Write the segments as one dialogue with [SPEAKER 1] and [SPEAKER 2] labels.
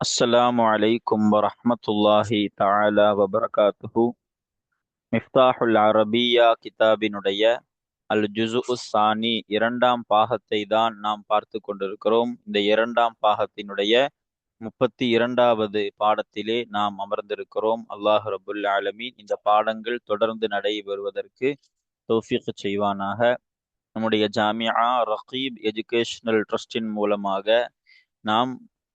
[SPEAKER 1] السلام عليكم ورحمة الله تعالى وبركاته மிஃப்தாஹுல் அரபியா கிதாபினுடைய அல் ஜுசு சானி இரண்டாம் பாகத்தை தான் நாம் பார்த்து கொண்டிருக்கிறோம் இந்த இரண்டாம் பாகத்தினுடைய முப்பத்தி இரண்டாவது பாடத்திலே நாம் அமர்ந்திருக்கிறோம் அல்லாஹ் ரபுல் ஆலமீன் இந்த பாடங்கள் தொடர்ந்து நடைபெறுவதற்கு தௌஃபீக் செய்வானாக நம்முடைய ஜாமியா ரகீப் எஜுகேஷனல் ட்ரஸ்டின் மூலமாக நாம்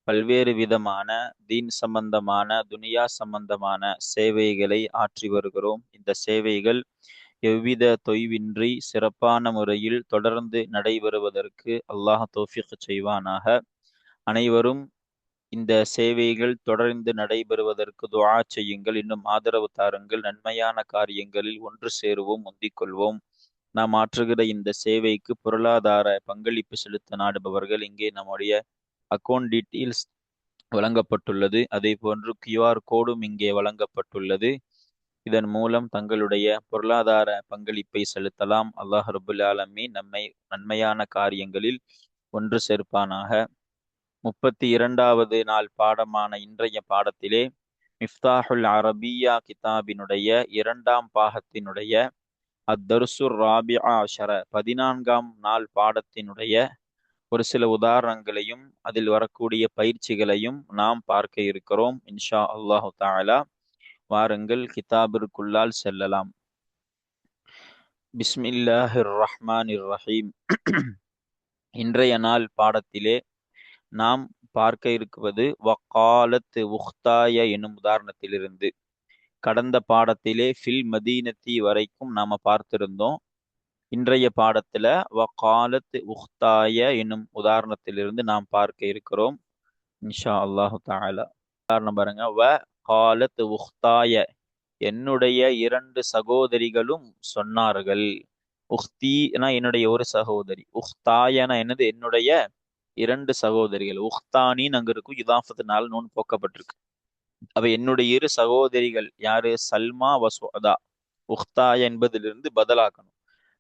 [SPEAKER 1] பல்வேறு விதமான தீன் சம்பந்தமான துனியா சம்பந்தமான சேவைகளை ஆற்றி வருகிறோம். இந்த சேவைகள் எவ்வித தொய்வின்றி சிறப்பான முறையில் தொடர்ந்து நடைபெறுவதற்கு அல்லாஹ் தோஃபிக் செய்வானாக. அனைவரும் இந்த சேவைகள் தொடர்ந்து நடைபெறுவதற்கு துவா செய்யுங்கள். இன்னும் ஆதரவு தாருங்கள். நன்மையான காரியங்களில் ஒன்று சேருவோம் முந்திக்கொள்வோம் நாம் ஆற்றுகிற இந்த சேவைக்கு பொருளாதார பங்களிப்பு செலுத்த நாடுபவர்கள் இங்கே நம்முடைய அக்கௌண்ட் டீட்டெயில்ஸ் வழங்கப்பட்டுள்ளது. அதே போன்று கியூஆர் கோடும் இங்கே வழங்கப்பட்டுள்ளது. இதன் மூலம் தங்களுடைய பொருளாதார பங்களிப்பை செலுத்தலாம். அல்லாஹ் ரபுல் ஆலமி நம்மை நன்மையான காரியங்களில் ஒன்று சேர்ப்பானாக. முப்பத்தி இரண்டாவது நாள் பாடமான இன்றைய பாடத்திலே மிஃப்தாஹுல் அரபியா கிதாபினுடைய இரண்டாம் பாகத்தினுடைய அத்தர்சுர் ராபி ஆஷர பதினான்காம் நாள் பாடத்தினுடைய ஒரு சில உதாரணங்களையும் அதில் வரக்கூடிய பயிற்சிகளையும் நாம் பார்க்க இருக்கிறோம். இன்ஷா அல்லாஹு தாலா வாருங்கள் கிதாபிற்குள்ளால் செல்லலாம். பிஸ்மில்லாஹிர் ரஹ்மான் ரஹீம் இன்றைய நாள் பாடத்திலே நாம் பார்க்க இருக்குவது வக்காலத்து உஹ்தாய எனும் உதாரணத்திலிருந்து. கடந்த பாடத்திலே ஃபில் மதீனத்தி வரைக்கும் நாம பார்த்திருந்தோம். இன்றைய பாடத்துல வக்காலத் உஹ்தாய என்னும் உதாரணத்திலிருந்து நாம் பார்க்க இருக்கிறோம். இன்ஷா அல்லாஹு தாலா உதாரணம் பாருங்க. வ காலத் உஹ்தாய என்னுடைய இரண்டு சகோதரிகளும் சொன்னார்கள். உஹ்தீனா என்னுடைய ஒரு சகோதரி. உஹ்தாயனா என்னது? என்னுடைய இரண்டு சகோதரிகள். உஹ்தானின்னு அங்க இருக்கும் இதாஃபத்தினால் நூன் போக்கப்பட்டிருக்கு. அவ என்னுடைய இரு சகோதரிகள் யாரு? சல்மா வசோதா உஹ்தாய என்பதிலிருந்து பதிலாக்கணும்.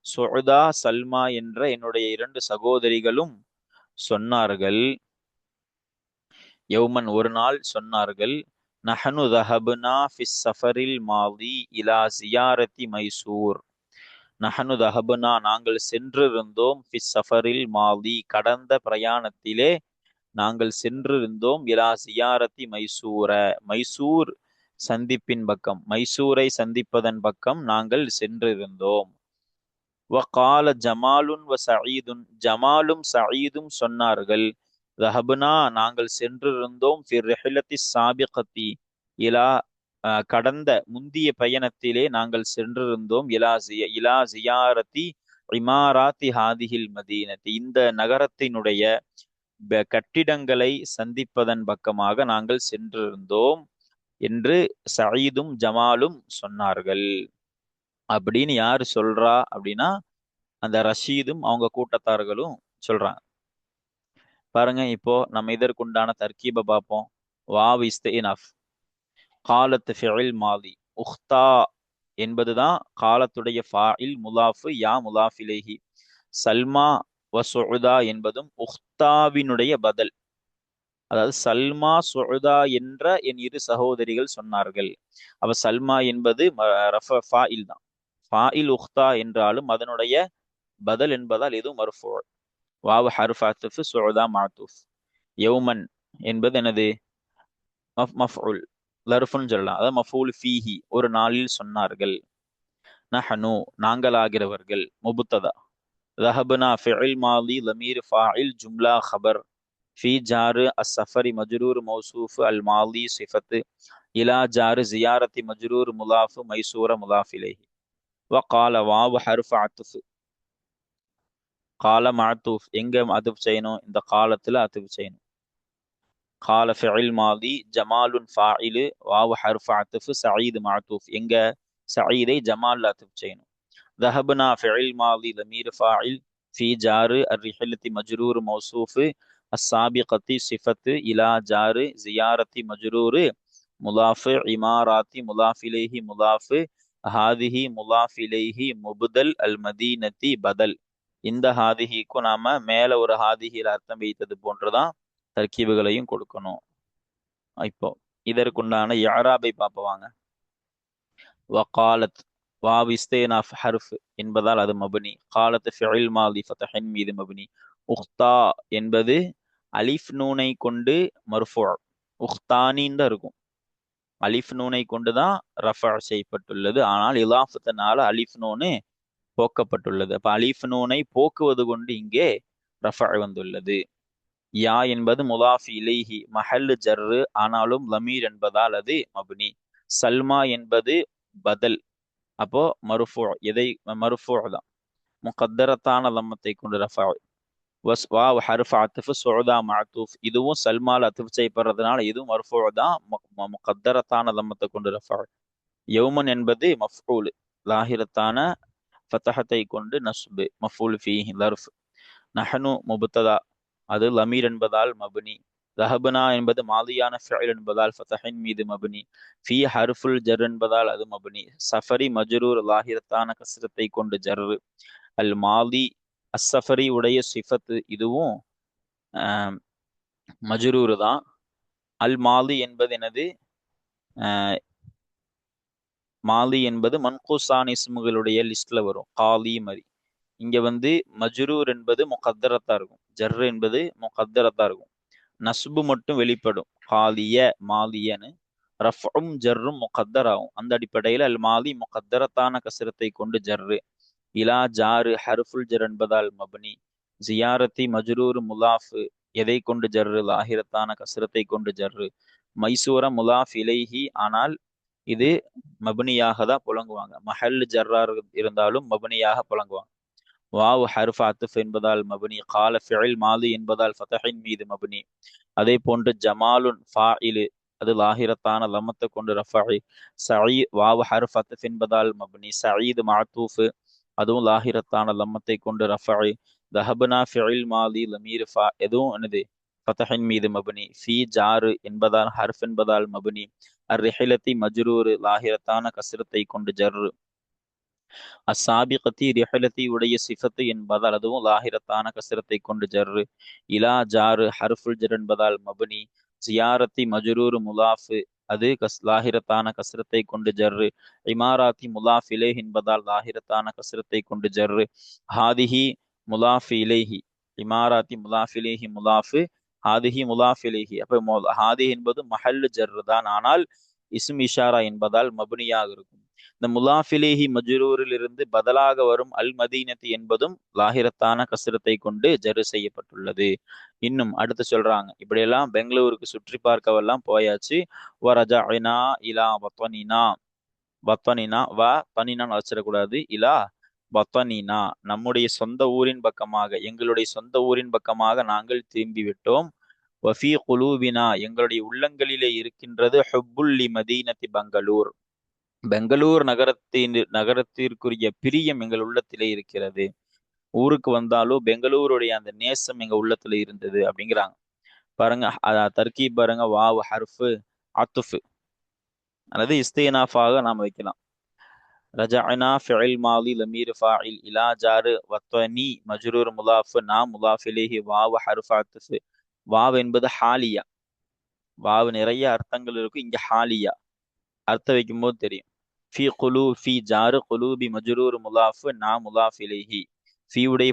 [SPEAKER 1] சுதா சல்மா என்ற என்னுடைய இரண்டு சகோதரிகளும் சொன்னார்கள். யௌமன் ஒரு நாள் சொன்னார்கள் நஹனு தஹபுனா ஃபிஸ் சஃபரில் மாதி இலா ஜியாரத்தி மைசூர். நஹனு தஹபுனா நாங்கள் சென்றிருந்தோம் ஃபிஸ் சஃபரில் மாதி கடந்த பிரயாணத்திலே நாங்கள் சென்றிருந்தோம் இலா ஜியாரத்தி மைசூர. மைசூர் சந்திப்பின் பக்கம் மைசூரை சந்திப்பதன் பக்கம் நாங்கள் சென்றிருந்தோம். வகால ஜமாலுன் வ சயீதுன் ஜமாலும் சயீதும் சொன்னார்கள். ரஹபுனா நாங்கள் சென்றிருந்தோம். ஃபிர் சாபிகத்தி இலா கடந்த முந்திய பயணத்திலே நாங்கள் சென்றிருந்தோம். இலாசிய இலா ஜியாரத்தி இமாராத்தி ஹாதிஹில் மதீனத்தி இந்த நகரத்தினுடைய கட்டிடங்களை சந்திப்பதன் பக்கமாக நாங்கள் சென்றிருந்தோம். என்று சயீதும் ஜமாலும் சொன்னார்கள். அப்படின்னு யாரு சொல்றா அப்படின்னா அந்த ரஷீதும் அவங்க கூட்டத்தார்களும் சொல்றாங்க. பாருங்க இப்போ நம்ம இதற்குண்டான தர்கீபை பார்ப்போம். வாவ் இஸ்தினாஃப் காலத்து ஃபில் மாதி. உஹ்தா என்பதுதான் காலத்துடைய ஃபாயில் முலாஃபு யா முலாஃபிலேஹி சல்மா வ சொழுதா என்பதும் உஹ்தாவினுடைய பதில். அதாவது சல்மா சொழுதா என்ற என் இரு சகோதரிகள் சொன்னார்கள். அவ சல்மா என்பது ஃபாயில் தான். ஃபாயில் உஹ்தா என்றாலும் அதனுடைய பதல் என்பதால் இது மர்ஃபூ. வாவு ஹருஃப் ஆத்துஃப் மாத்துஃப். யௌமன் என்பது எனது மஃபுல் லர்ஃபுன்னு சொல்லலாம். அதாவது மஃபூல் ஃபீஹி. ஒரு நாளில் சொன்னார்கள். நஹனு நாங்களாகிறவர்கள். முபுத்ததா. ரஹபனா ஃபிஇல் மாலி லமீர் ஃபாயில் ஜும்லா ஹபர் ஃபி ஜாரு அஸ் சஃபரி மஜ்ரூர் மௌசூஃப் அல் மாலி சிஃபத்து. இலா ஜாரு ஜியாரத்தி மஜ்ரூர் முலாஃபு மைசூர முலாஃபிலேஹி. وقال واو حرف عطف கால மாத்தூஃப் எங்க அதுப் செய்யணும் இந்த காலத்துல அதுப் செய்யணும் கால ஃபில் மாதி ஜமாலுன் ஃபாயிலு வாவு ஹர்ஃப் அத்துஃப் சயீது மாத்தூஃப் எங்க சயீதை ஜமால் அத்துப் செய்யணும் ذهبنا فعل ماضي ضمير فاعل في جار الرحلة مجرور موصوف السابقة صفة إلى جار زيارة مجرور مضاف عمارات مضاف إليه مضاف ஹாதிஹி முலாஃபிலைஹி முபுதல் அல் மதீனத்தி பதல். இந்த ஹாதிஹிக்கும் நாம மேல ஒரு ஹாதிஹியில் அர்த்தம் வைத்தது போன்றுதான் தர்க்கீபுகளையும் கொடுக்கணும். இப்போ இதற்குண்டான யாராபை பார்ப்பவாங்க. வகாலத் வாவ் இஸ்தேனாஃப் ஹர்ஃப் என்பதால் அது மபுனி. காலத்து ஃபில் மாதி ஃபத்தஹின் மீது மபுனி. உஹ்தா என்பது அலிஃப் நூனை கொண்டு மர்ஃபோ. உஹ்தானின்னு தான் இருக்கும். அலிஃப் நூனை கொண்டு தான் ரஃபா செய்யப்பட்டுள்ளது. ஆனால் இலாஃபத்தினால அலிஃப் நூனு போக்கப்பட்டுள்ளது. அப்ப அலிஃப் நூனை போக்குவது கொண்டு இங்கே ரஃபா வந்துள்ளது. யா என்பது முலாஃபி இலைஹி மஹல் ஜர்ரு ஆனாலும் லமீர் என்பதால் அது மபுனி. சல்மா என்பது பதல். அப்போ மருஃபு எதை மருஃபு தான். முகத்தரத்தான லம்மத்தை கொண்டு ரஃபா வஸ் வா ஹருஃப் அத்துஃப் சுழதா மாத்தூஃப் இதுவும் சல்மால் அத்துஃப் செய்யப்படுறதுனால இதுவும் மர்ஃபூ தான் முகத்தரத்தான தம்மத்தை கொண்டு ரஃபா யௌமன் என்பது மஃபூல் லாஹிரத்தான ஃபத்தஹத்தை கொண்டு நஸ்பு மஃபூல் ஃபீ லர்ஃப். நஹனு முபத்ததா அது லமீர் என்பதால் மபுனி. ரஹபனா என்பது மாதியான ஃபைல் என்பதால் ஃபதஹின் மீது மபுனி. ஃபி ஹர்ஃபுல் ஜர் என்பதால் அது மபுனி. சஃபரி மஜ்ரூர் லாஹிரத்தான கசரத்தை கொண்டு ஜர்ரு. அல் மாதி அஸ்ஸஃபரி உடைய சிஃபத்து இதுவும் மஜ்ரூர் தான். அல் மாலி என்பது எனது மாலி என்பது மன்கூசான் இஸ்முகளுடைய லிஸ்ட்ல வரும். காலி மரி. இங்க வந்து மஜ்ரூர் என்பது முகத்தரத்தா இருக்கும். ஜர் என்பது முகத்தரத்தா இருக்கும். நஸ்பு மட்டும் வெளிப்படும். காலிய மாலியன்னு. ரஃபும் ஜர்ரும் முகத்தர் ஆகும். அந்த அடிப்படையில் அல் மாலி முகத்தரத்தான கசிரத்தை கொண்டு ஜர்ரு. இலா ஜாரு ஹர்ஃபுல் ஜர் என்பதால் மபனி. ஜியாரத்தி மஜ்ரூர் முலாஃபு எதை கொண்டு ஜர்ரு? லாஹிரத்தான கசரத்தை கொண்டு ஜர்ரு. மைசூர முலாஃப் இலைஹி ஆனால் இது மபனியாக தான் புழங்குவாங்க. மஹல் ஜர்ரார் இருந்தாலும் மபனியாக புழங்குவாங்க. வாவ் ஹர்ஃப் அத்துஃப் என்பதால் மபனி. கால ஃபிஇல் மாது என்பதால் ஃபதஹின் மீது மபனி. அதே போன்று ஜமாலுன் ஃபாயிலு அது லாஹிரத்தான லம்மத்தை கொண்டு ரஃபி சயீ வாவ் ஹர்ஃப் அத்துஃப் என்பதால் மபனி. சயீது மாத்தூஃபு அதுவும் லாஹிரத்தான லம்மத்தை கொண்டு ரஃபி தஹபனா ஃபிஇல் மாலி லமீர் ஃபா எதுவும் என்னது? ஃபதஹின் மீது மபனி. ஃபி ஜாரு என்பதால் ஹர்ஃப் என்பதால் மபனி. அர்ரிஹிலத்தி மஜ்ரூரு லாஹிரத்தான கசிரத்தை கொண்டு ஜர்ரு. அசாபிகத்தி ரிஹலத்தி உடைய சிஃபத்து என்பதால் அதுவும் லாஹிரத்தான கசிரத்தை கொண்டு ஜர்ரு. இலா ஜாரு ஹர்ஃபுல் ஜர் என்பதால் மபனி. ஜியாரத்தி மஜ்ரூர் முலாஃபு அது கஸ் லாஹிரத்தான கசரத்தை கொண்டு ஜர்ரு. இமாராத்தி முலாஃபிலே என்பதால் லாஹிரத்தான கசரத்தை கொண்டு ஜர்ரு. ஹாதிஹி முலாஃப் இலேஹி இமாராத்தி முலாஃப் இலேஹி முலாஃபு. ஹாதிஹி முலாஃப் இலேஹி அப்போ ஹாதி என்பது மஹல் ஜர்ரு தான் ஆனால் இஸ்ம் இஷாரா என்பதால் மபுனியாக இருக்கும். இந்த முலாஃபிலேஹி மஜ்ரூரில் இருந்து பதிலாக வரும் அல் மதீனத்து என்பதும் லாஹிரத்தான கசிரத்தை கொண்டு ஜரு செய்யப்பட்டுள்ளது. இன்னும் அடுத்து சொல்றாங்க. இப்படியெல்லாம் பெங்களூருக்கு சுற்றி பார்க்கவெல்லாம் போயாச்சு. வ ரஜா இலா வத்வனினா வத்வனினா வ பனினான்னு வச்சிடக்கூடாது இலா வத்வனினா நம்முடைய சொந்த ஊரின் பக்கமாக எங்களுடைய சொந்த ஊரின் பக்கமாக நாங்கள் திரும்பி விட்டோம். வஃபி குலூபினா எங்களுடைய உள்ளங்களிலே இருக்கின்றது ஹுப்புல்லி மதீனத்தி பெங்களூர் பெங்களூர் நகரத்தின் நகரத்திற்குரிய பிரியம் எங்கள் உள்ளத்திலே இருக்கிறது. ஊருக்கு வந்தாலும் பெங்களூருடைய அந்த நேசம் எங்க உள்ளத்துல இருந்தது அப்படிங்கிறாங்க. பாருங்க தர்கீப் பாருங்க வாவ் ஹர்ஃபு அத்துஃபு. அல்லது இஸ்தேனாஃபாக நாம் வைக்கலாம். ரஜானா ஃபிஇல் மாலி லமீர் ஃபாயில் இலா ஜாரு வத்வனி மஜ்ரூர் முலாஃபு நா முலாஃபிலேஹி வாவ் ஹர்ஃபு அத்துஃபு. வாவ் என்பது ஹாலியா. வாவ் நிறைய அர்த்தங்கள் இருக்கும். இங்க ஹாலியா. அர்த்தம் வைக்கும் போது தெரியும். ஃபி குலு ஃபி ஜாரு குலூபி மஜ்ரூர் முலாஃபு நா முலாஃப் இலைஹி.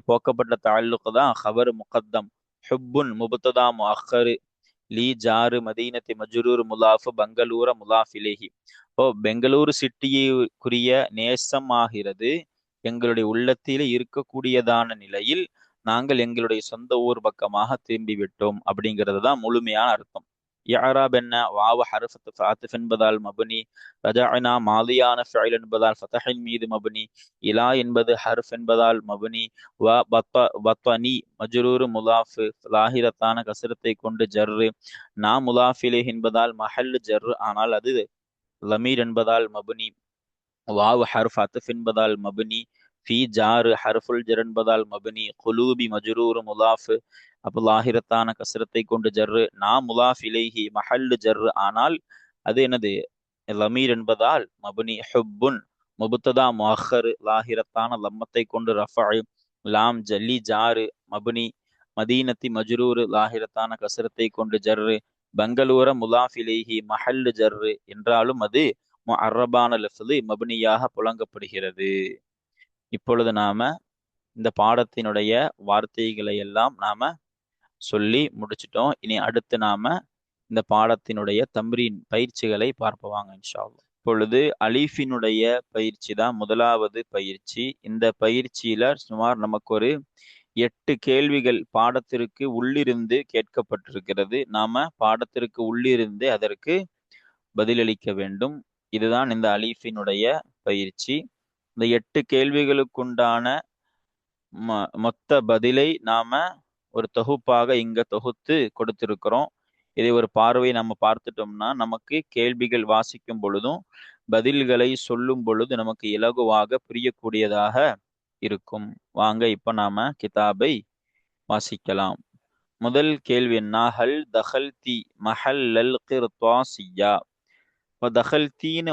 [SPEAKER 1] போக்கப்பட்ட தாழ்லுக்கு தான் ஹவர் முகத்தம். ஹுப்புன் முபத்ததா முஹரு லீ ஜாரு மதீனத்தி மஜ்ரூர் முலாஃபு பங்களூர முலாஃப் ஓ பெங்களூரு சிட்டியுக்குரிய நேசமாகிறது எங்களுடைய உள்ளத்தில் இருக்கக்கூடியதான நிலையில் நாங்கள் எங்களுடைய சொந்த ஊர் பக்கமாக திரும்பி விட்டோம் அப்படிங்கிறது தான் முழுமையான அர்த்தம். யாராப் என்ன? வாவ ஹரஃபத்து ஃபாத்திஃப் என்பதால் மபுனி ரஜானா மாலியான ஃபைல் என்பதால் ஃபதஹின் மீது மபுனி இலா என்பது ஹர்ஃப் என்பதால் மபுனி வ பத்வ பத்வனி மஜ்ரூரு முலாஃபு லாஹிரத்தான கசரத்தை கொண்டு ஜர்ரு நா முலாஃபிலே என்பதால் மஹல் ஜர்ரு ஆனால் அது லமீர் என்பதால் மபுனி வாவ் ஹர்ஃப் அத்துஃப் என்பதால் மபுனி ஃபி ஜாரு ஹர்ஃபுல் ஜர் என்பதால் மபனி குலூபி மஜ்ரூரு முலாஃபு அப்போ லாஹிரத்தான கசரத்தை கொண்டு ஜர்ரு நா முலாஃப் இலைஹி மஹல்லு ஜர்ரு ஆனால் அது எனது லமீர் என்பதால் மபனி ஹுப்புன் முபுத்ததா முஹர் லாஹிரத்தான லம்மத்தை கொண்டு ரஃபை லாம் ஜல்லி ஜாரு மபனி மதீனத்தி மஜ்ரூரு லாஹிரத்தான கசரத்தை கொண்டு ஜர்ரு பங்களூர முலாஃபிலேஹி மஹல்லு ஜர்ரு என்றாலும் அது அரபான லஃபது மபனியாக புழங்கப்படுகிறது இப்பொழுது நாம இந்த பாடத்தினுடைய வார்த்தைகளை எல்லாம் நாம சொல்லி முடிச்சிட்டோம். இனி அடுத்து நாம இந்த பாடத்தினுடைய தம்ரீன் பயிற்சிகளை பார்ப்பவாங்க இன்ஷா இப்பொழுது அலீஃபினுடைய பயிற்சி தான் முதலாவது பயிற்சி. இந்த பயிற்சியில சுமார் நமக்கு ஒரு எட்டு கேள்விகள் பாடத்திற்கு உள்ளிருந்து கேட்கப்பட்டிருக்கிறது. நாம பாடத்திற்கு உள்ளிருந்து அதற்கு பதிலளிக்க வேண்டும். இதுதான் இந்த அலீஃபினுடைய பயிற்சி. இந்த எட்டு கேள்விகளுக்குண்டான மொத்த பதிலை நாம ஒரு தொகுப்பாக இங்க தொகுத்து கொடுத்திருக்கிறோம். இதை ஒரு பார்வை நம்ம பார்த்துட்டோம்னா நமக்கு கேள்விகள் வாசிக்கும் பொழுதும் பதில்களை சொல்லும் பொழுது நமக்கு இலகுவாக புரியக்கூடியதாக இருக்கும். வாங்க இப்ப நாம கிதாபை வாசிக்கலாம். முதல் கேள்வி என்ன? ஹல் தஹல் தி மஹல் லல் கிர்த்வாசியா இப்போ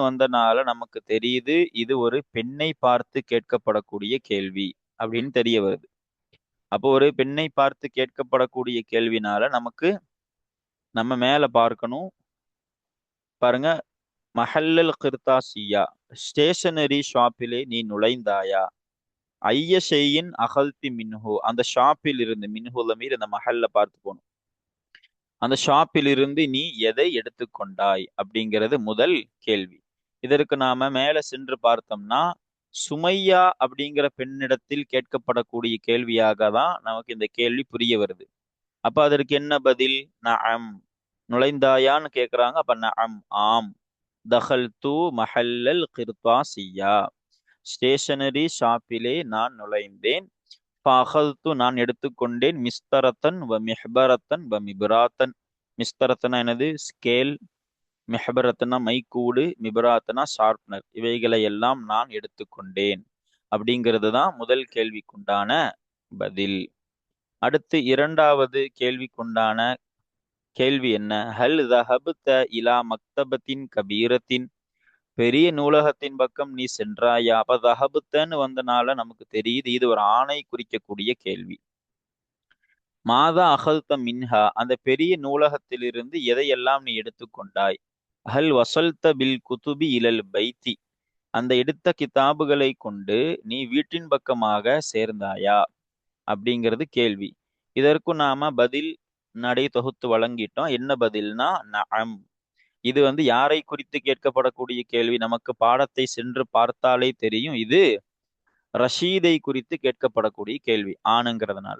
[SPEAKER 1] வந்தனால நமக்கு தெரியுது இது ஒரு பெண்ணை பார்த்து கேட்கப்படக்கூடிய கேள்வி அப்படின்னு தெரிய வருது. அப்போ ஒரு பெண்ணை பார்த்து கேட்கப்படக்கூடிய கேள்வினால நமக்கு நம்ம மேல பார்க்கணும். பாருங்க மஹல்லல் கிர்தாசியா ஸ்டேஷனரி ஷாப்பிலே நீ நுழைந்தாயா? ஐய ஷெய்யின் அகல்தி மின்ஹு. அந்த ஷாப்பில் இருந்து மின்ஹுல மீறி அந்த மஹல்ல பார்த்து போகணும். அந்த ஷாப்பிலிருந்து நீ எதை எடுத்துக்கொண்டாய்? அப்படிங்கிறது முதல் கேள்வி. இதற்கு நாம மேல சென்று பார்த்தோம்னா சுமையா அப்படிங்கிற பெண்ணிடத்தில் கேட்கப்படக்கூடிய கேள்வியாக தான் நமக்கு இந்த கேள்வி புரிய வருது. அப்ப அதற்கு என்ன பதில்? நம் நுழைந்தாயான்னு கேட்குறாங்க அப்ப நம் ஆம். தஹல் தூ மஹல்லல் கிர்தாசியா. ஸ்டேஷனரி ஷாப்பிலே நான் நுழைந்தேன். ஃபஹல்து நான் எடுத்துக்கொண்டேன். மிஸ்தரத்தன் வ மெஹ்பரத்தன் வ மிபராத்தன். மிஸ்தரத்தனா எனது ஸ்கேல் மெஹபரத்தனா மைக்கூடு. மிபராத்தனா ஷார்ப்னர் இவைகளை எல்லாம் நான் எடுத்துக்கொண்டேன். அப்படிங்கிறது தான் முதல் கேள்விக்குண்டான பதில். அடுத்து இரண்டாவது கேள்விக்குண்டான கேள்வி என்ன? ஹல் தஹபுத்த இலா மக்தபத்தின் கபீரத்தின். பெரிய நூலகத்தின் பக்கம் நீ சென்றாயா? அப்ப தஹபுத்தன்னு வந்தனால நமக்கு தெரியுது இது ஒரு ஆணை குறிக்கக்கூடிய கேள்வி. மாதா அகல்த மின்ஹா அந்த பெரிய நூலகத்திலிருந்து எதையெல்லாம் நீ எடுத்துக்கொண்டாய் அகல் வசல்த பில் குதுபி இலல் பைத்தி அந்த எடுத்த கிதாபுகளை கொண்டு நீ வீட்டின் பக்கமாக சேர்ந்தாயா? அப்படிங்கிறது கேள்வி. இதற்கும் நாம பதில் நடை தொகுத்து வழங்கிட்டோம். என்ன பதில்னா நம் இது வந்து யாரை குறித்து கேட்கப்படக்கூடிய கேள்வி? நமக்கு பாடத்தை சென்று பார்த்தாலே தெரியும். இது ரஷீதை குறித்து கேட்கப்படக்கூடிய கேள்வி ஆணுங்கிறதுனால.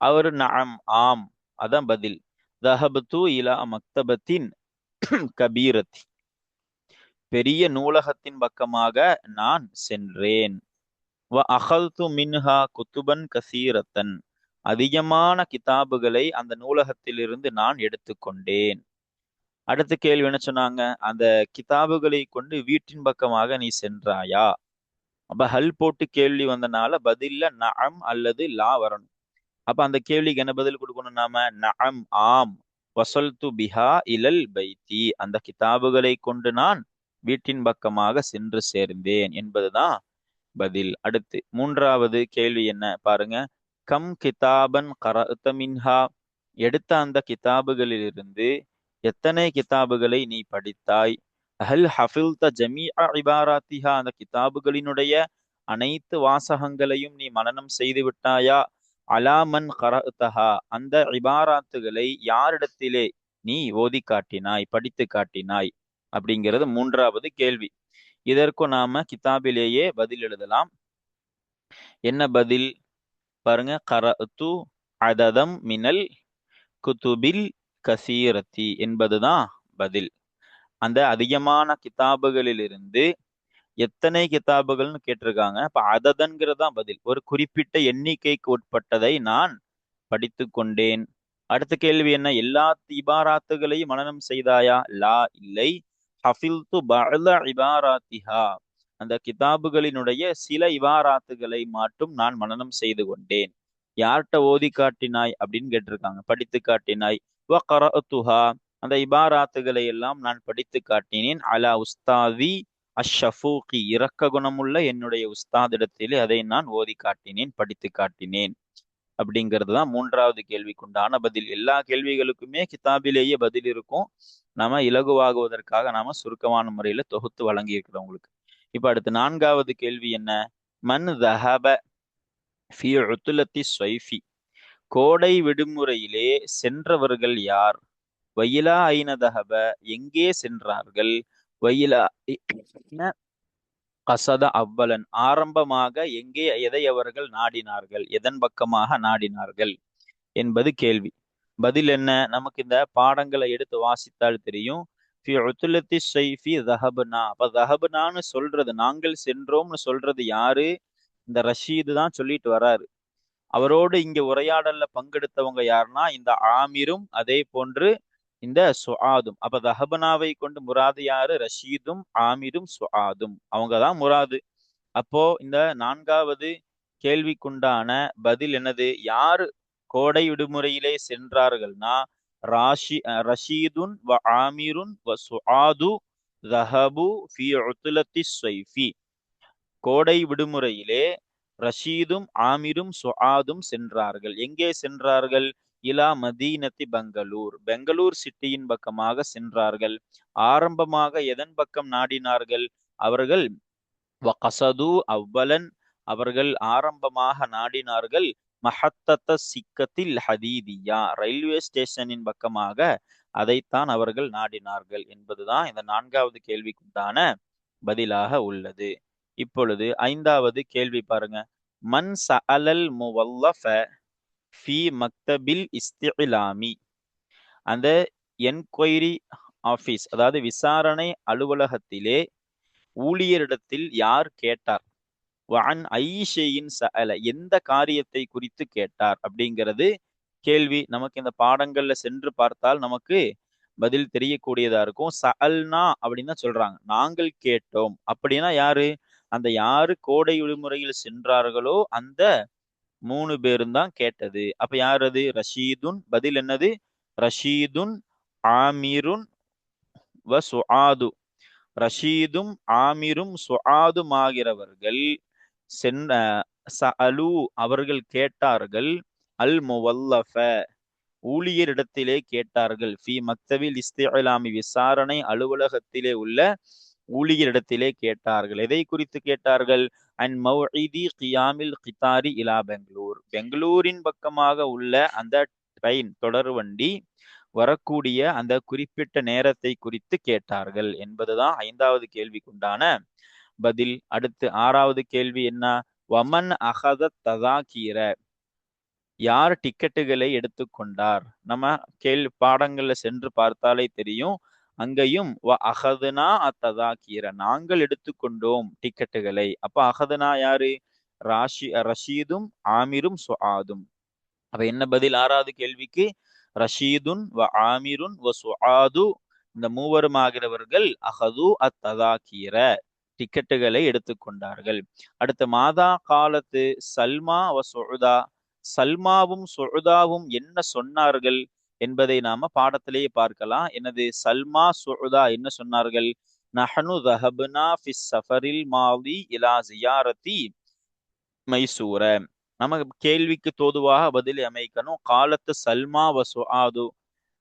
[SPEAKER 1] அவர் நாம் ஆம் அதான் பதில். தஹபத்து இலா மக்தபத்தின் கபீரத்தி. பெரிய நூலகத்தின் பக்கமாக நான் சென்றேன். வ அகல்து மின்ஹா குத்துபன் கசீரத்தன். அதிகமான கிதாபுகளை அந்த நூலகத்திலிருந்து நான் எடுத்துக்கொண்டேன். அடுத்த கேள்வி என்ன சொன்னாங்க? அந்த கிதாபுகளை கொண்டு வீட்டின் பக்கமாக நீ சென்றாயா? அப்ப ஹல் போட்டு கேள்வி வந்தனால பதில்ல நம் அல்லது லா வரணும். அப்ப அந்த கேள்விக்கு என்ன பதில் கொடுக்கணும் நாம? நம் ஆம். வசல்து பிஹா இலல் பைத்தி. அந்த கிதாபுகளை கொண்டு நான் வீட்டின் பக்கமாக சென்று சேர்ந்தேன் என்பதுதான் பதில். அடுத்து மூன்றாவது கேள்வி என்ன? பாருங்க. கம் கிதாபன் கரத்தமின்ஹா எடுத்த அந்த கிதாபுகளிலிருந்து எத்தனை கிதாபுகளை நீ படித்தாய்? அஹல் ஹஃபில்த ஜமீ இபாராத்திஹா அந்த கிதாபுகளினுடைய அனைத்து வாசகங்களையும் நீ மனனம் செய்து விட்டாயா? அலாமன் கரத்தஹா அந்த இபாராத்துகளை யாரிடத்திலே நீ ஓதி காட்டினாய் படித்து காட்டினாய்? அப்படிங்கிறது மூன்றாவது கேள்வி. இதற்கும் நாம கிதாபிலேயே பதில் எழுதலாம். என்ன பதில்? பாருங்க கரத்து அததம் மினல் குதுபில் கசீரத்தி என்பதுதான் பதில். அந்த அதிகமான கிதாபுகளிலிருந்து எத்தனை கிதாபுகள்னு கேட்டிருக்காங்க. அப்ப அததன்கிறது தான் பதில். ஒரு குறிப்பிட்ட எண்ணிக்கைக்கு உட்பட்டதை நான் படித்து கொண்டேன். அடுத்த கேள்வி என்ன? எல்லா இபாராத்துகளையும் மனநம் செய்தாயா? லா இல்லை. ஹஃபில்து பல இபாராத்திஹா. அந்த கிதாபுகளினுடைய சில இவாராத்துகளை மட்டும் நான் மனநம் செய்து கொண்டேன். யார்கிட்ட ஓதி காட்டினாய் அப்படின்னு கேட்டிருக்காங்க. படித்து காட்டினாய். அந்த இபாராத்துகளை எல்லாம் நான் படித்து காட்டினேன். அலா உஸ்தாதி அஷ்ஷஃபூகி இரக்க குணமுள்ள என்னுடைய உஸ்தாதிடத்திலே அதை நான் ஓதி காட்டினேன் படித்து காட்டினேன். அப்படிங்கிறது தான் மூன்றாவது கேள்விக்குண்டான பதில். எல்லா கேள்விகளுக்குமே கிதாபிலேயே பதில் இருக்கும். நாம இலகுவாகுவதற்காக நாம சுருக்கமான முறையில தொகுத்து வழங்கியிருக்கிறோம் உங்களுக்கு இப்ப அடுத்து நான்காவது கேள்வி என்ன? மன் தஹப ஃபி உத்துலத்தி ஸ்வைஃபி. கோடை விடுமுறையிலே சென்றவர்கள் யார்? வயிலா ஐனதகப எங்கே சென்றார்கள்? வயிலா கசத அவ்வலன் ஆரம்பமாக எங்கே எதை அவர்கள் நாடினார்கள்? எதன் பக்கமாக நாடினார்கள்? என்பது கேள்வி. பதில் என்ன? நமக்கு இந்த பாடங்களை எடுத்து வாசித்தால் தெரியும். ஃபி தஹபுனா. சொல்றது நாங்கள் சென்றோம்னு சொல்றது யாரு? இந்த ரஷீது தான் சொல்லிட்டு வராரு. அவரோடு இங்க உரையாடல்ல பங்கெடுத்தவங்க யாருன்னா இந்த ஆமிரும் அதே போன்று இந்த சுஆதும். அப்ப தஹபனாவை கொண்டு முராது யாரு? ரஷீதும் ஆமிரும் சுஆதும். அவங்க தான் முராது. அப்போ இந்த நான்காவது கேள்விக்குண்டான பதில் என்னது? யாரு கோடை விடுமுறையிலே சென்றார்கள்னா ராஷி ரஷீதுன் வ ஆமிருன் வ சுஆது தஹபு ஃபி உத்துலத்தி ஸ்வைஃபி கோடை விடுமுறையிலே ரஷீதும் ஆமிரும் சுஆதும் சென்றார்கள். எங்கே சென்றார்கள்? இலா மதீனத்தி பெங்களூர். பெங்களூர் சிட்டியின் பக்கமாக சென்றார்கள். ஆரம்பமாக எதன் பக்கம் நாடினார்கள்? அவர்கள் வகசது அவ்வலன் அவர்கள் ஆரம்பமாக நாடினார்கள் மஹத்தத்த சிக்கத்தில் ஹதீதியா. ரயில்வே ஸ்டேஷனின் பக்கமாக அதைத்தான் அவர்கள் நாடினார்கள் என்பதுதான் இந்த நான்காவது கேள்விக்குண்டான பதிலாக உள்ளது. இப்பொழுது ஐந்தாவது கேள்வி பாருங்க. மன் சஅலல் முவல்லஃப ஃபி மக்தபில் இஸ்திலாமி? அந்த என்கொயரி ஆபீஸ் அதாவது விசாரணை அலுவலகத்திலே ஊழியரிடத்தில் யார் கேட்டார்? வான் ஐஷேயின் சஅல. எந்த காரியத்தை குறித்து கேட்டார்? அப்படிங்கிறது கேள்வி. நமக்கு இந்த பாடங்கள்ல சென்று பார்த்தால் நமக்கு பதில் தெரியக்கூடியதா இருக்கும். சஅல்னா அப்படின்னு தான் சொல்றாங்க. நாங்கள் கேட்டோம். அப்படின்னா யாரு? அந்த யாரு கோடை விடுமுறையில் சென்றார்களோ அந்த மூணு பேரும் தான் கேட்டது. அப்ப யார் அது? ரஷீதுன். பதில் என்னது? ரஷீதுன் ஆமிருன் வ சுஆது. ரஷீதும் ஆமிரும் சுஆதும் ஆகிறவர்கள் சென்ற அலு அவர்கள் கேட்டார்கள் அல் முவல்லஃப. ஊழியரிடத்திலே கேட்டார்கள். ஃபி மக்தவில் இஸ்திலாமி விசாரணை அலுவலகத்திலே உள்ள ஊழியரிடத்திலே கேட்டார்கள். எதை குறித்து கேட்டார்கள்? அண்ட் மௌஇதி கியாமில் கிதாரி இலா பெங்களூர். பெங்களூரின் பக்கமாக உள்ள அந்த ட்ரெயின் தொடர் வண்டி வரக்கூடிய அந்த குறிப்பிட்ட நேரத்தை குறித்து கேட்டார்கள். என்பதுதான் ஐந்தாவது கேள்விக்குண்டான பதில். அடுத்து ஆறாவது கேள்வி என்ன? வமன் அகத ததாக்கீர யார் டிக்கெட்டுகளை எடுத்துக்கொண்டார்? நம்ம கேள் பாடங்கள்ல சென்று பார்த்தாலே தெரியும். அங்கேயும் வ அகதுனா அத்ததாக்கீர நாங்கள் எடுத்துக்கொண்டோம் டிக்கெட்டுகளை. அப்ப அகதுனா யாரு? ராஷி ரஷீதும் ஆமிரும் சுஆதும். அப்ப என்ன பதில்? ஆறாவது கேள்விக்கு ரஷீதுன் வ ஆமிருன் வ சுஆது. இந்த மூவரும் ஆகிறவர்கள் அகது அத்ததாக்கீர. டிக்கெட்டுகளை எடுத்துக்கொண்டார்கள். அடுத்த மாதா காலத்து சல்மா வ சுஉதா சல்மாவும் சுஉதாவும் என்ன சொன்னார்கள்? என்பதை நாம பாடத்திலேயே பார்க்கலாம். எனது சல்மா சுஉதா என்ன சொன்னார்கள்? நஹனு தஹப்னா ஃபிஸ் சஃபரில் மாதி இலா ஜியாரதி மைசூர. நம்ம கேள்விக்கு தோதுவாக பதிலை அமைக்கணும். காலத்து சல்மா வ சுஆது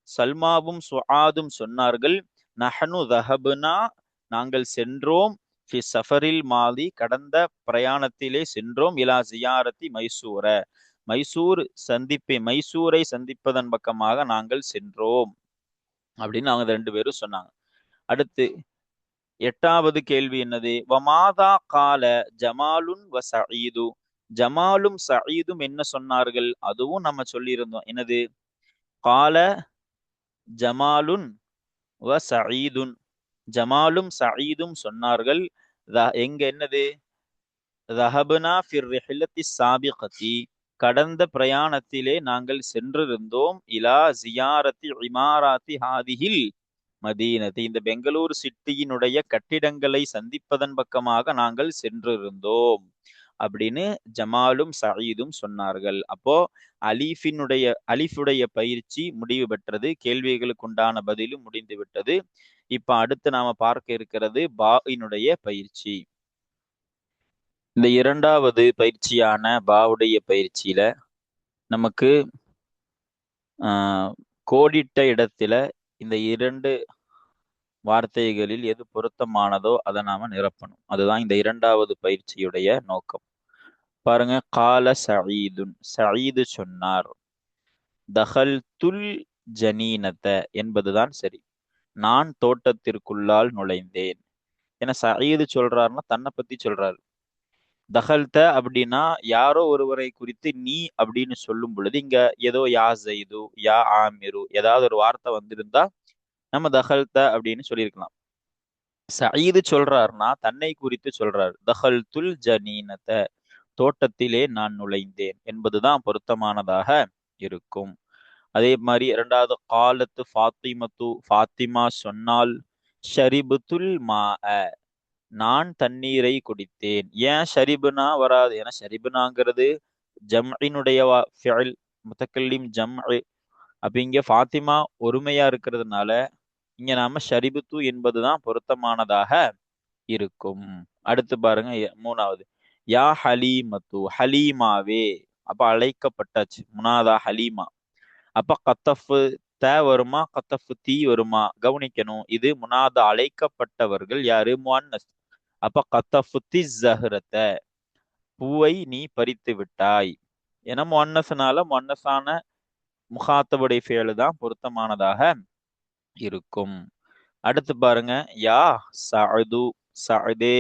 [SPEAKER 1] சல்மாவும் சுஆதும் சொன்னார்கள் நஹனு தஹபுனா நாங்கள் சென்றோம் ஃபி சஃபரில் மாதி கடந்த பிரயாணத்திலே சென்றோம் இலா ஜியாரத்தி மைசூர. மைசூர் சந்திப்பை மைசூரை சந்திப்பதன் பக்கமாக நாங்கள் சென்றோம் அப்படின்னு அவங்க ரெண்டு பேரும் சொன்னாங்க. அடுத்து எட்டாவது கேள்வி என்னது? வமாதா கால ஜமாலுன் வ சயீது. ஜமாலும் சயீதும் என்ன சொன்னார்கள்? அதுவும் நம்ம சொல்லியிருந்தோம். என்னது? கால ஜமாலுன் வ சயீதுன். ஜமாலும் சயீதும் சொன்னார்கள். எங்க என்னது? ரஹபுனா ஃபிர் ரிஹிலத்தி சாபிகத்தி கடந்த பிரயாணத்திலே நாங்கள் சென்றிருந்தோம். இலா ஜியாரத்தி இமாராத்தி ஹாதிஹில் மதீனதி இந்த பெங்களூர் சிட்டியினுடைய கட்டிடங்களை சந்திப்பதன் பக்கமாக நாங்கள் சென்றிருந்தோம். அப்படின்னு ஜமாலும் சயீதும் சொன்னார்கள். அப்போ அலீஃபினுடைய அலிஃபுடைய பயிற்சி முடிவு பெற்றது. கேள்விகளுக்கு உண்டான பதிலும் முடிந்து விட்டது. இப்ப அடுத்து நாம பார்க்க இருக்கிறது பாயினுடைய பயிற்சி. இந்த இரண்டாவது பயிற்சியான பாவுடைய பயிற்சியில நமக்கு கோடிட்ட இடத்துல இந்த இரண்டு வார்த்தைகளில் எது பொருத்தமானதோ அதை நாம நிரப்பணும். அதுதான் இந்த இரண்டாவது பயிற்சியுடைய நோக்கம். பாருங்க கால சயீதுன் சயீது சொன்னார். தஹல் துல் ஜனீனத்த என்பதுதான் சரி. நான் தோட்டத்திற்குள்ளால் நுழைந்தேன் ஏன்னா சயீது சொல்றாருன்னா தன்னை பத்தி சொல்றாரு. தகல்த அப்படின்னா யாரோ ஒருவரை குறித்து நீ அப்படின்னு சொல்லும் பொழுது இங்க ஏதோ யா ஜெய்து யா ஆமிரு ஏதாவது ஒரு வார்த்தை வந்திருந்தா நம்ம தகல்த அப்படின்னு சொல்லியிருக்கலாம். சயீது சொல்றாருன்னா தன்னை குறித்து சொல்றாரு. தஹல் துல் ஜனீனத்த தோட்டத்திலே நான் நுழைந்தேன் என்பதுதான் பொருத்தமானதாக இருக்கும். அதே மாதிரி இரண்டாவது காலத்து ஃபாத்திமத்து ஃபாத்திமா சொன்னால் ஷரிபுத்துல் மா நான் தண்ணீரை குடித்தேன். ஏன் ஷரிபுனா வராது? ஏன்னா ஷரிபுனாங்கிறது ஜம்இனுடைய ஃபில் முத்தக்கல்லிம் ஜம் அப்ப இங்க ஃபாத்திமா ஒருமையா இருக்கிறதுனால இங்க நாம ஷரிபுத்து என்பதுதான் பொருத்தமானதாக இருக்கும். அடுத்து பாருங்க மூணாவது. யா ஹலீமத்து ஹலீமாவே. அப்ப அழைக்கப்பட்டாச்சு. முனாதா ஹலீமா. அப்ப கத்தஃபு த வருமா கத்தஃபு தீ வருமா? கவனிக்கணும். இது முனாதா அழைக்கப்பட்டவர்கள் யாரு? முன்னஸ் அப்ப கத்தஃபுத்தி ஜஹரத்த பூவை நீ பறித்து விட்டாய். என மொன்னசனால மொன்னசான முகாத்தபுடைய ஃபேலு தான் பொருத்தமானதாக இருக்கும். அடுத்து பாருங்க யா சஅது சஅதே.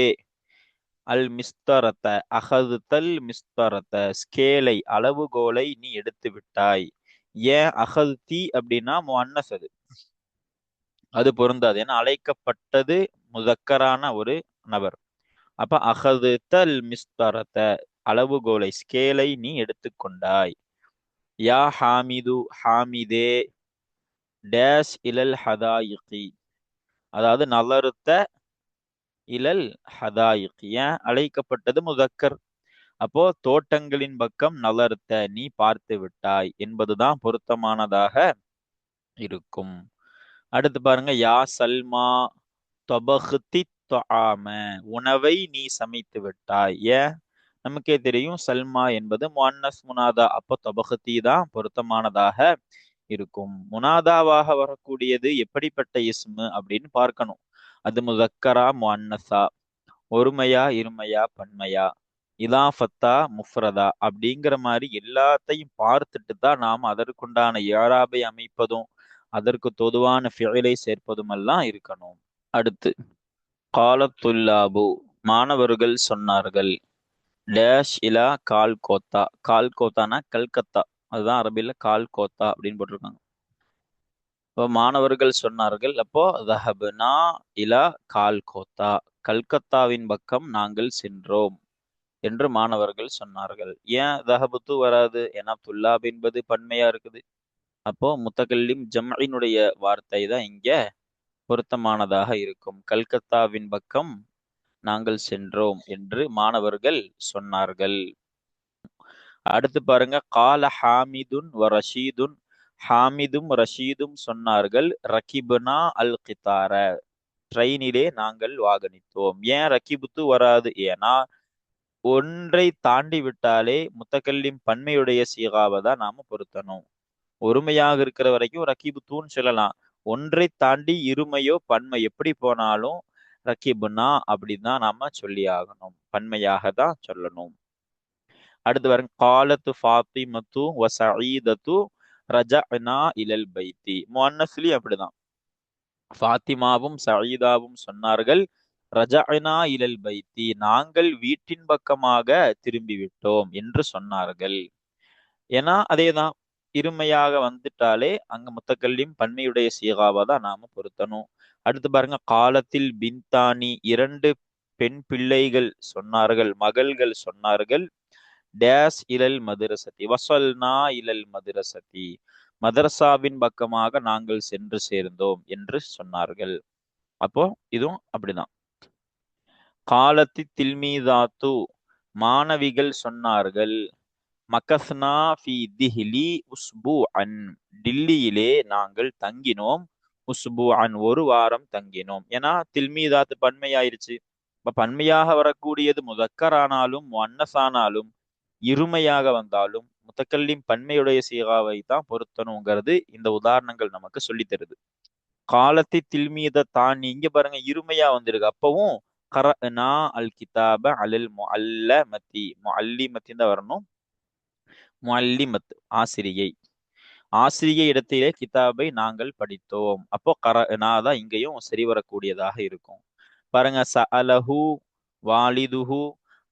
[SPEAKER 1] அல் மிஸ்தரத்த அகதுத்தல் மிஸ்தரத்த ஸ்கேலை அளவுகோலை நீ எடுத்து விட்டாய். ஏன் அகதி அப்படின்னா அன்னஸ் அது அது பொருந்தாது. ஏன்னா அழைக்கப்பட்டது முதக்கரான ஒரு நபர். அப்ப அகது தல் மிஸ்தரத்த அளவுகோலை ஸ்கேலை நீ எடுத்துக்கொண்டாய். யா ஹாமிது ஹாமிதே டேஷ் இலல் ஹதாயிகி. அதாவது நலருத்த இலல் ஹதாயிகி. ஏன்? அழைக்கப்பட்டது முதக்கர். அப்போ தோட்டங்களின் பக்கம் நலர்த்த நீ பார்த்து விட்டாய் என்பதுதான் பொருத்தமானதாக இருக்கும். அடுத்து பாருங்க யா சல்மா தொபகுத்தி ஆம உணவை நீ சமைத்து விட்டாய். ஏன்? நமக்கே தெரியும் சல்மா என்பது முன்னஸ் முனாதா அப்போ தொபகத்தி தான் பொருத்தமானதாக இருக்கும். முனாதாவாக வரக்கூடியது எப்படிப்பட்ட இஸ்மு அப்படின்னு பார்க்கணும். அது முதக்கரா முன்னசா ஒருமையா இருமையா பன்மையா. இலாஃபத்தா முஃப்ரதா அப்படிங்கிற மாதிரி எல்லாத்தையும் பார்த்துட்டு தான் நாம் அதற்குண்டான ஏழாபை அமைப்பதும் அதற்கு தொதுவான ஃபியலை சேர்ப்பதும் எல்லாம் இருக்கணும். அடுத்து காலத்துல்லாபு மாணவர்கள் சொன்னார்கள். டேஷ் இலா கால் கோத்தா. கால் கோத்தானா கல்கத்தா. அதுதான் அரபில கால் கோத்தா அப்படின்னு போட்டிருக்காங்க. இப்போ மாணவர்கள் சொன்னார்கள் அப்போ தஹபுனா இலா கால் கோத்தா. கல்கத்தாவின் பக்கம் நாங்கள் சென்றோம் என்று மாணவர்கள் சொன்னார்கள். ஏன் தஹபுத்து வராது? ஏன்னா துல்லாப் என்பது பன்மையா இருக்குது. அப்போ முத்தகல்லிம் ஜம்இனுடைய வார்த்தை தான் இங்க பொருத்தமானதாக இருக்கும். கல்கத்தாவின் பக்கம் நாங்கள் சென்றோம் என்று மாணவர்கள் சொன்னார்கள். அடுத்து பாருங்க. கால ஹாமிதுன் வ ரஷீதுன். ஹாமிதும் ரஷீதும் சொன்னார்கள் ரகிபுனா அல் கித்தார ட்ரெயினிலே நாங்கள் வாகனித்தோம். ஏன் ரகிபுத்து வராது? ஏன்னா ஒன்றை தாண்டி விட்டாலே முத்தக்கல்லிம் பன்மையுடைய சீகாவை தான் நாம பொருத்தணும். ஒருமையாக இருக்கிற வரைக்கும் ரகிபுத்துன்னு சொல்லலாம். ஒன்றை தாண்டி இருமையோ பன்மை எப்படி போனாலும் ரக்கிபுனா அப்படின்னு தான் நாம சொல்லி ஆகணும். பன்மையாக தான் சொல்லணும். அடுத்து வரும் காலத்து ஃபாத்திமத்து வசீதத்து ரஜனா இலல் பைத்தி. முன்னஸ்லி அப்படிதான். ஃபாத்திமாவும் சயீதாவும் சொன்னார்கள் ரஜனா இலல் பைத்தி நாங்கள் வீட்டின் பக்கமாக திரும்பி விட்டோம் என்று சொன்னார்கள். ஏன்னா அதேதான். இருமையாக வந்துட்டாலே அங்க முத்தக்கல்லியும் பன்மையுடைய சீகாவா தான் நாம பொருத்தணும். அடுத்து பாருங்க காலத்தில் பின்தானி இரண்டு பெண் பிள்ளைகள் சொன்னார்கள் மகள்கள் சொன்னார்கள். டேஸ் இலல் மதுரசதி வசல்னா இலல் மதுரசதி மதரசாவின் பக்கமாக நாங்கள் சென்று சேர்ந்தோம் என்று சொன்னார்கள். அப்போ இதுவும் அப்படிதான். காலத்தி தில்மீதாத்து மாணவிகள் சொன்னார்கள் மக்கஸ்னா ஃபி திஹிலி உஸ்பு அன் டில்லியிலே நாங்கள் தங்கினோம். உஸ்பு அன் ஒரு வாரம் தங்கினோம். ஏன்னா தில்மீதாத்து பன்மையாயிருச்சு. இப்போ பன்மையாக வரக்கூடியது முதக்கரானாலும் முன்னசானாலும் இருமையாக வந்தாலும் முத்தக்கல்லின் பன்மையுடைய சீகாவை தான் பொருத்தணுங்கிறது இந்த உதாரணங்கள் நமக்கு சொல்லி தருது காலத்தை தில்மீத தாண்டி இங்க பாருங்க இருமையா வந்திருக்கு. அப்பவும் கரனா அல் கிதாப அலில் அல்ல மத்தி மொ அல்லி மத்தி தான் வரணும். முல்லிமத் ஆசிரியை. ஆசிரியை இடத்திலே கிதாபை நாங்கள் படித்தோம். அப்போ கர தான் இங்கேயும் சரி வரக்கூடியதாக இருக்கும். பாருங்க ச அலஹு வாலிதுஹு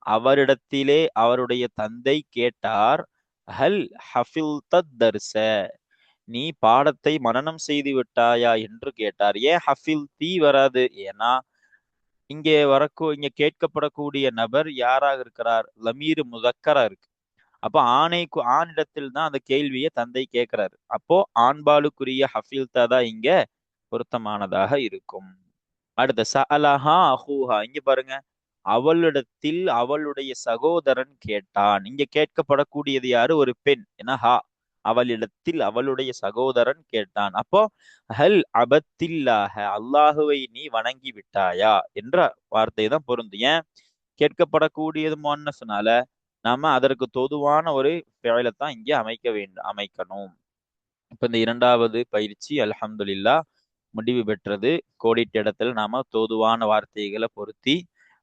[SPEAKER 1] அவரிடத்திலே அவருடைய தந்தை கேட்டார் ஹல் ஹஃபில் தர்ச நீ பாடத்தை மனனம் செய்து விட்டாயா? என்று கேட்டார். ஏன் ஹஃபில் தீ வராது? ஏன்னா இங்கே வரக்கூ இங்க கேட்கப்படக்கூடிய நபர் யாராக இருக்கிறார்? லமீர் முதக்கரா இருக்கு. அப்போ ஆணைக்கு ஆணிடத்தில் தான் அந்த கேள்வியை தந்தை கேட்கிறாரு. அப்போ ஆண்பாலுக்குரிய ஹஃபில்தா தான் இங்க பொருத்தமானதாக இருக்கும். அடுத்த ச அலஹா அஹூஹா. இங்க பாருங்க. அவளிடத்தில் அவளுடைய சகோதரன் கேட்டான். இங்க கேட்கப்படக்கூடியது யாரு? ஒரு பெண். என்ன ஹா. அவளிடத்தில் அவளுடைய சகோதரன் கேட்டான். அப்போ ஹல் அபத்தில்லாக அல்லாஹுவை நீ வணங்கி விட்டாயா? என்ற வார்த்தை தான் பொருந்து ஏன்? கேட்கப்படக்கூடியது சொன்னால நாம அதற்கு தொதுவான ஒரு தான் இங்கே அமைக்க வேண்டும் அமைக்கணும். இப்ப இந்த இரண்டாவது பயிற்சி அலமதுல்லா முடிவு பெற்றது. கோடிட்ட இடத்துல நாம தோதுவான வார்த்தைகளை பொருத்தி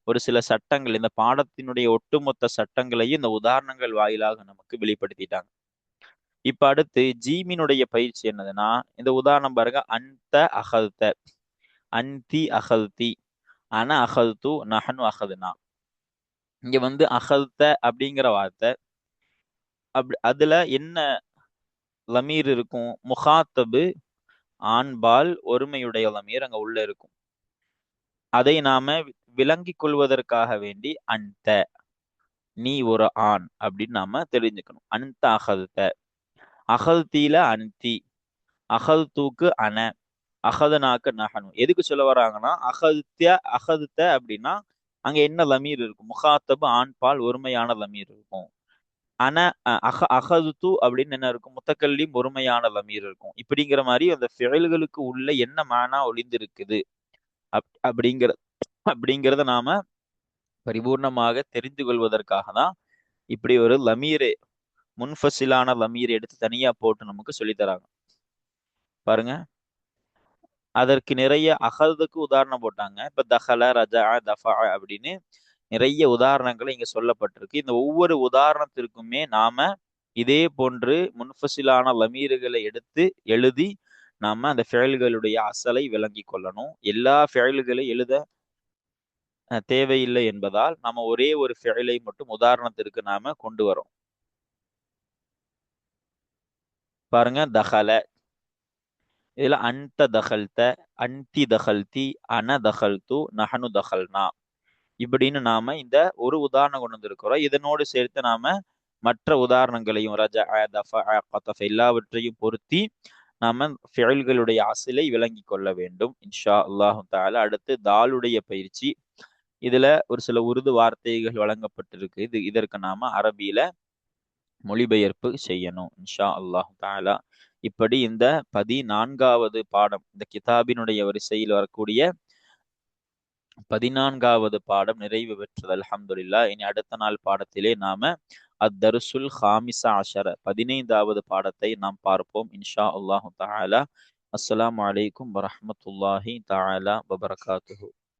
[SPEAKER 1] ஒரு சில சட்டங்கள் இந்த பாடத்தினுடைய ஒட்டுமொத்த சட்டங்களையும் இந்த உதாரணங்கள் வாயிலாக நமக்கு வெளிப்படுத்திட்டாங்க. இப்ப அடுத்து ஜீமினுடைய பயிற்சி என்னதுன்னா இந்த உதாரணம் பாருங்க அந்த அகல்த. அந்தி அகல்தி. அன அகல்து நஹனு அகதுனா. இங்க வந்து அகல்த அப்படிங்கிற வார்த்தை. அப் அதுல என்ன லமீர் இருக்கும்? முகாத்தபு ஆண்பால் ஒருமையுடைய லமீர் அங்க உள்ள இருக்கும். அதை நாம விளங்கி கொள்வதற்காக வேண்டி அந்த நீ ஒரு ஆண் அப்படின்னு நாம தெரிஞ்சுக்கணும். அந்த அகல்த. அகல்தீல அந்தி அகல் தூக்கு அன அகதனாக்கு நகனும் எதுக்கு சொல்ல வராங்கன்னா அகல்த்திய அகதுத்த அப்படின்னா அங்க என்ன லமீர் இருக்கும்? முகாத்தபு ஆண்பால் ஒருமையான லமீர் இருக்கும். ஆனா அக அஹதுத்து அப்படின்னு என்ன இருக்கும்? முத்தக்கல்லி ஒருமையான லமீர் இருக்கும். இப்படிங்கிற மாதிரி அந்த செயல்களுக்கு உள்ள என்ன மானா ஒளிந்திருக்குது? அப் அப்படிங்கிற அப்படிங்கிறத நாம பரிபூர்ணமாக தெரிந்து கொள்வதற்காக தான் இப்படி ஒரு லமீரே முன்ஃபசிலான லமீர் எடுத்து தனியா போட்டு நமக்கு சொல்லித்தராங்க பாருங்க. அதற்கு நிறைய அகதுக்கு உதாரணம் போட்டாங்க. இப்ப தஹல ரஜா தஃபா அப்படின்னு நிறைய உதாரணங்கள் இங்க சொல்லப்பட்டிருக்கு. இந்த ஒவ்வொரு உதாரணத்திற்குமே நாம இதே போன்று முன்ஃபசிலான லமீர்களை எடுத்து எழுதி நாம அந்த ஃபெயல்களுடைய அசலை விளங்கி கொள்ளணும். எல்லா ஃபெயல்களையும் எழுத தேவையில்லை என்பதால் நம்ம ஒரே ஒரு ஃபெயலை மட்டும் உதாரணத்திற்கு நாம கொண்டு வரோம். பாருங்க தஹல. இதுல அந்த தகல்த அன்தி தகல்தி அன தகல்து நஹனு தகல்னா. இப்படின்னு நாம இந்த ஒரு உதாரணம் கொண்டு வந்திருக்கிறோம். இதனோடு சேர்த்து நாம மற்ற உதாரணங்களையும் ரஜ தஃப எல்லாவற்றையும் பொருத்தி நாம ஃபெயல்களுடைய அசிலை விளங்கி கொள்ள வேண்டும். இன்ஷா அல்லாஹு தால அடுத்து தாளுடைய பயிற்சி. இதுல ஒரு சில உருது வார்த்தைகள் வழங்கப்பட்டிருக்கு. இது இதற்கு நாம அரபியில மொழிபெயர்ப்பு செய்யணும். இன்ஷா அல்லாஹு தாலா இப்படி இந்த பதினான்காவது பாடம் இந்த கிதாபினுடைய வரிசையில் வரக்கூடிய பதினான்காவது பாடம் நிறைவு பெற்றது. அலமதுல்லா இனி அடுத்த நாள் பாடத்திலே நாம அத்தருசுல் ஹாமிசா அஷர பதினைந்தாவது பாடத்தை நாம் பார்ப்போம் இன்ஷா அல்லாஹு தாலா அஸ்லாம் வலைக்கும் வரமத்துல்லாஹி தாலா வபரகாத்து